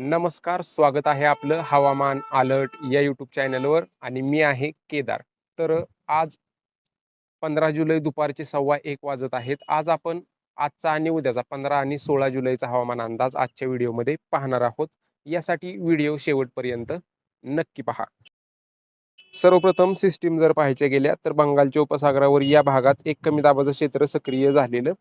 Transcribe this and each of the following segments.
नमस्कार स्वागत आहे आपलं हवामान अलर्ट या यूट्यूब चॅनलवर आणि मी आहे केदार. तर आज पंधरा जुलै दुपारचे सव्वा एक वाजत आहेत. आज आपण आजचा आणि उद्याचा पंधरा आणि सोळा जुलैचा हवामान अंदाज आजच्या व्हिडिओमध्ये पाहणार आहोत. यासाठी व्हिडिओ शेवटपर्यंत नक्की पहा. सर्वप्रथम सिस्टीम जर पाहायच्या गेल्या तर बंगालच्या उपसागरावर या भागात एक कमी दाबाचं क्षेत्र सक्रिय झालेलं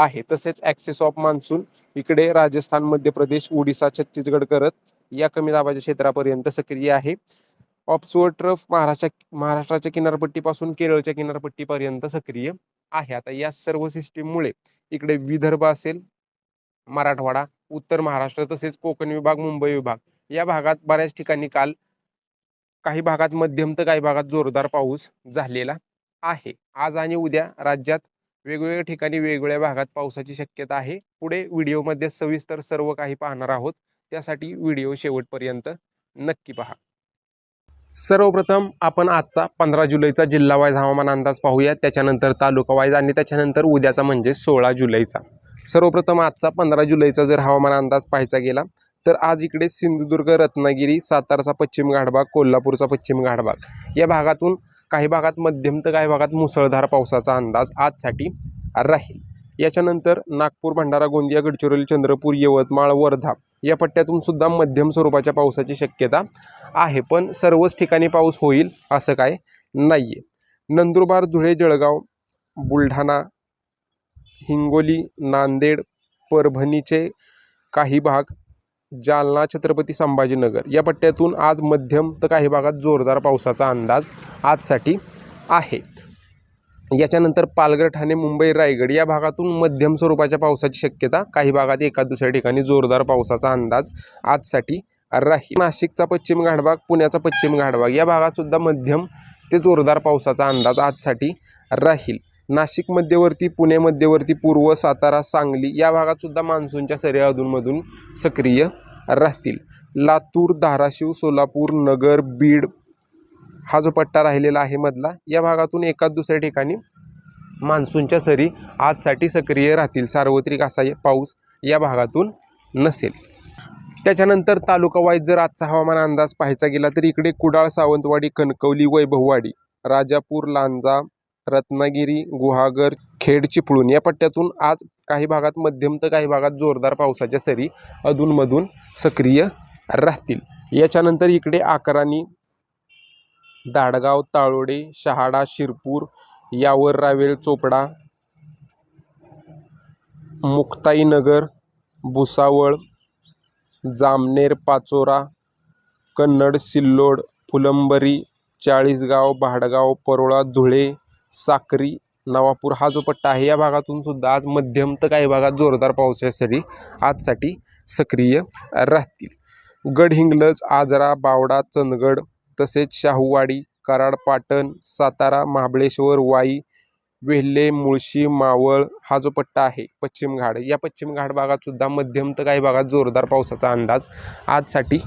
आहे. तसेच ॲक्सेस ऑफ मान्सून इकडे राजस्थान मध्य प्रदेश ओडिसा छत्तीसगड करत या कमी दाबाच्या क्षेत्रापर्यंत सक्रिय आहे. ऑप्सुअर ट्रफ महाराष्ट्र महाराष्ट्राच्या किनारपट्टीपासून केरळच्या किनारपट्टीपर्यंत सक्रिय आहे. आता या सर्व सिस्टीममुळे इकडे विदर्भ असेल मराठवाडा उत्तर महाराष्ट्र तसेच कोकण विभाग मुंबई विभाग या भागात बऱ्याच ठिकाणी काल काही भागात मध्यम तर काही भागात जोरदार पाऊस झालेला आहे. आज आणि उद्या राज्यात वेगवेगळ्या ठिकाणी वेगवेगळ्या भागात पावसाची शक्यता आहे. पुढे व्हिडिओमध्ये सविस्तर सर्व काही पाहणार आहोत. त्यासाठी व्हिडिओ शेवटपर्यंत नक्की पहा. सर्वप्रथम आपण आजचा पंधरा जुलैचा जिल्हावाईज हवामान अंदाज पाहूया. त्याच्यानंतर तालुका वाईज आणि त्याच्यानंतर उद्याचा म्हणजे सोळा जुलैचा. सर्वप्रथम आजचा पंधरा जुलैचा जर हवामान अंदाज पाहायचा गेला तर आज इकडे सिंधुदुर्ग रत्नागिरी सातारचा पश्चिम घाटभाग कोल्हापूरचा पश्चिम घाटभाग या भागातून काही भागात मध्यम तर काही भागात मुसळधार पावसाचा अंदाज आजसाठी राहील. याच्यानंतर नागपूर भंडारा गोंदिया गडचिरोली चंद्रपूर यवतमाळ वर्धा या पट्ट्यातून सुद्धा मध्यम स्वरूपाच्या पावसाची शक्यता आहे. पण सर्वच ठिकाणी पाऊस होईल असं काय नाही आहे नंदुरबार धुळे जळगाव बुलढाणा हिंगोली नांदेड परभणीचे काही भाग जालना छत्रपती संभाजीनगर या पट्ट्यातून आज मध्यम तर काही भागात जोरदार पावसाचा अंदाज आजसाठी आहे. याच्यानंतर पालघर ठाणे मुंबई रायगड या भागातून मध्यम स्वरूपाच्या पावसाची शक्यता काही भागात एका दुसऱ्या ठिकाणी जोरदार पावसाचा अंदाज आजसाठी राहील. नाशिकचा पश्चिम घाटभाग पुण्याचा पश्चिम घाटभाग या भागातसुद्धा मध्यम ते जोरदार पावसाचा अंदाज आजसाठी राहील. नाशिक मध्यवर्ती पुणे मध्यवर्ती पूर्व सातारा सांगली या भागात सुद्धा मान्सूनच्या सरी अधूनमधून सक्रिय राहतील. लातूर धाराशिव सोलापूर नगर बीड हा जो पट्टा राहिलेला आहे मधला या भागातून एकाच दुसऱ्या ठिकाणी मान्सूनच्या सरी आजसाठी सक्रिय राहतील. सार्वत्रिक असा पाऊस या भागातून नसेल. त्याच्यानंतर तालुका वाईज जर आजचा हवामान अंदाज पाहायचा गेला तर इकडे कुडाळ सावंतवाडी कणकवली वैभववाडी राजापूर लांजा रत्नागिरी गुहागर खेड चिपळूण या पट्ट्यातून आज काही भागात मध्यम तर काही भागात जोरदार पावसाच्या सरी अधूनमधून सक्रिय राहतील. याच्यानंतर इकडे आकरानी दाडगाव ताळोडे शहाडा शिरपूर यावर रावेल चोपडा मुक्ताईनगर भुसावळ जामनेर पाचोरा कन्नड सिल्लोड फुलंबरी चाळीसगाव भाडगाव परोळा धुळे साक्री नवापूर हा जो पट्टा आहे या भागातून सुद्धा आज मध्यम तर काही भागात जोरदार पावसासाठी आजसाठी सक्रिय राहतील. गडहिंग्लज आजरा बावडा चंदगड तसेच शाहूवाडी कराड पाटण सातारा महाबळेश्वर वाई वेल्हे मुळशी मावळ हा जो पट्टा आहे पश्चिम घाट या पश्चिम घाट भागात सुद्धा मध्यम तर काही भागात जोरदार पावसाचा अंदाज आजसाठी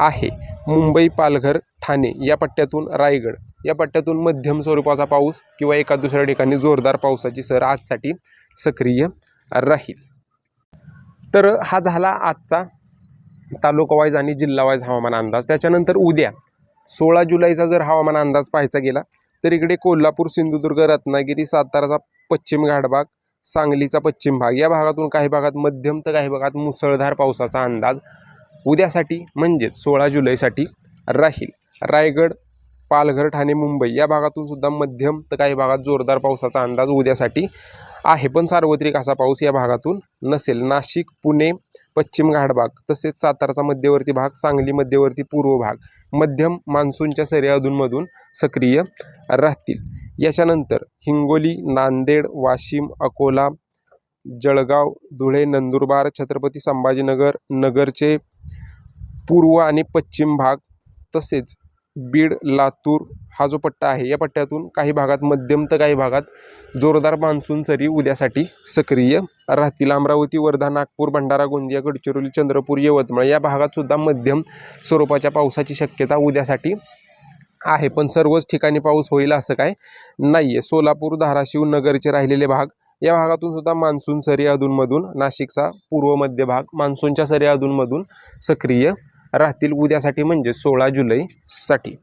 आहे. मुंबई पालघर ठाणे या पट्ट्यातून रायगड या पट्ट्यातून मध्यम स्वरूपाचा पाऊस किंवा एका दुसऱ्या ठिकाणी जोरदार पावसाची सर आजसाठी सक्रिय राहील. तर हा झाला आजचा तालुका वाईज आणि जिल्हा वाईज हवामान अंदाज. त्याच्यानंतर उद्या सोळा जुलैचा जर हवामान अंदाज पाहायचा गेला तर इकडे कोल्हापूर सिंधुदुर्ग रत्नागिरी साताराचा पश्चिम घाटभाग सांगलीचा पश्चिम भाग या भागातून काही भागात मध्यम तर काही भागात मुसळधार पावसाचा अंदाज उद्यासाठी म्हणजेच सोळा जुलैसाठी राहील. रायगड पालघर ठाणे मुंबई या भागातून सुद्धा मध्यम तर काही भागात जोरदार पावसाचा अंदाज उद्यासाठी आहे. पण सार्वत्रिक असा पाऊस या भागातून नसेल. नाशिक पुणे पश्चिम घाटभाग तसेच साताराचा मध्यवर्ती भाग सांगली मध्यवर्ती पूर्व भाग मध्यम मान्सूनच्या सरी अधूनमधून सक्रिय राहतील. याच्यानंतर हिंगोली नांदेड वाशिम अकोला जळगाव धुळे नंदुरबार छत्रपती संभाजीनगर नगरचे पूर्व आणि पश्चिम भाग तसेच बीड लातूर हा जो पट्टा आहे या पट्ट्यातून काही भागात मध्यम तर काही भागात जोरदार मान्सून सरी उद्यासाठी सक्रिय राहतील. अमरावती वर्धा नागपूर भंडारा गोंदिया गडचिरोली चंद्रपूर यवतमाळ या भागात सुद्धा मध्यम स्वरूपाच्या पावसाची शक्यता उद्यासाठी आहे. पण सर्वच ठिकाणी पाऊस होईल असं काय नाही आहे सोलापूर धाराशिव नगरचे राहिलेले भाग या भागातून सुद्धा मान्सून सरी अधूनमधून नाशिकचा पूर्व मध्य भाग मान्सूनच्या सरी अधूनमधून सक्रिय राहतील उद्यासाठी म्हणजे सोळा जुलैसाठी.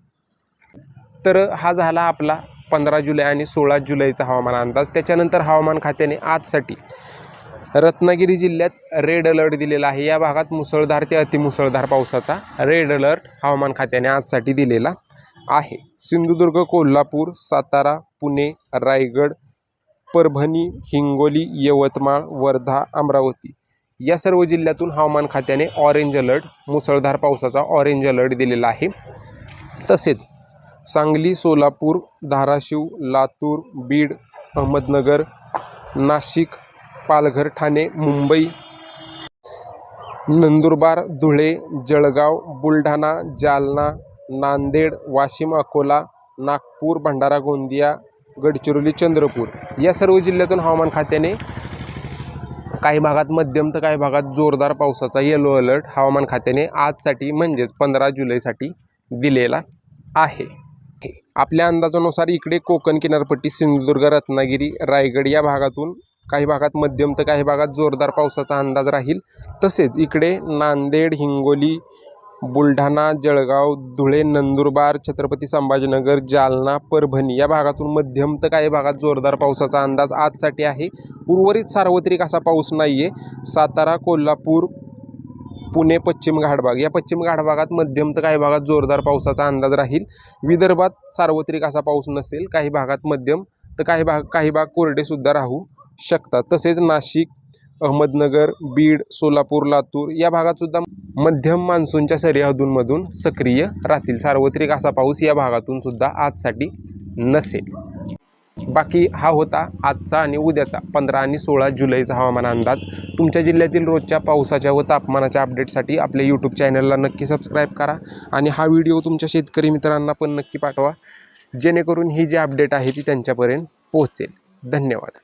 तर हा झाला आपला पंधरा जुलै आणि सोळा जुलैचा हवामान अंदाज. त्याच्यानंतर हवामान खात्याने आजसाठी रत्नागिरी जिल्ह्यात रेड अलर्ट दिलेला आहे. या भागात मुसळधार ते अतिमुसळधार पावसाचा रेड अलर्ट हवामान खात्याने आजसाठी दिलेला आहे. सिंधुदुर्ग कोल्हापूर सातारा पुणे रायगड परभणी हिंगोली यवतमाळ वर्धा अमरावती या सर्व जिल्ह्यातून हवामान खात्याने ऑरेंज अलर्ट मुसळधार पावसाचा ऑरेंज अलर्ट दिलेला आहे. तसेच सांगली सोलापूर धाराशिव लातूर बीड अहमदनगर नाशिक पालघर ठाणे मुंबई नंदुरबार धुळे जळगाव बुलढाणा जालना नांदेड वाशिम अकोला नागपूर भंडारा गोंदिया गडचिरोली चंद्रपूर या सर्व जिल्ह्यातून हवामान खात्याने काही भागात मध्यम तर काही भागात जोरदार पावसाचा येलो अलर्ट हवामान खात्याने आजसाठी म्हणजेच पंधरा जुलैसाठी दिलेला आहे. आपल्या अंदाजानुसार इकडे कोकण किनारपट्टी सिंधुदुर्ग रत्नागिरी रायगड या भागातून काही भागात मध्यम तर काही भागात जोरदार पावसाचा अंदाज राहील. तसेच इकडे नांदेड हिंगोली बुलढाणा जळगाव धुळे नंदुरबार छत्रपती संभाजीनगर जालना परभणी या भागातून मध्यम तर काही भागात जोरदार पावसाचा अंदाज आजसाठी आहे. उर्वरित सार्वत्रिक असा पाऊस नाही आहे सातारा कोल्हापूर पुणे पश्चिम घाटभाग या पश्चिम घाटभागात मध्यम तर काही भागात जोरदार पावसाचा अंदाज राहील. विदर्भात सार्वत्रिक असा पाऊस नसेल. काही भागात मध्यम तर काही भाग काही भाग कोरडेसुद्धा राहू शकतात. तसेच नाशिक अहमदनगर बीड सोलापूर लातूर या भागात सुद्धा मध्यम मान्सूनच्या सरी अधूनमधून सक्रिय राहतील. सार्वत्रिक असा पाऊस या भागातून सुद्धा आजसाठी नसेल. बाकी हा होता आजचा आणि उद्याचा. पंधरा आणि सोळा जुलैचा हवामान अंदाज. तुमच्या जिल्ह्यातील रोजच्या पावसाच्या व तापमानाच्या अपडेटसाठी आपल्या यूट्यूब चॅनलला नक्की सबस्क्राईब करा आणि हा व्हिडिओ तुमच्या शेतकरी मित्रांना पण नक्की पाठवा. जेणेकरून ही जी अपडेट आहे ती त्यांच्यापर्यंत पोहोचेल. धन्यवाद.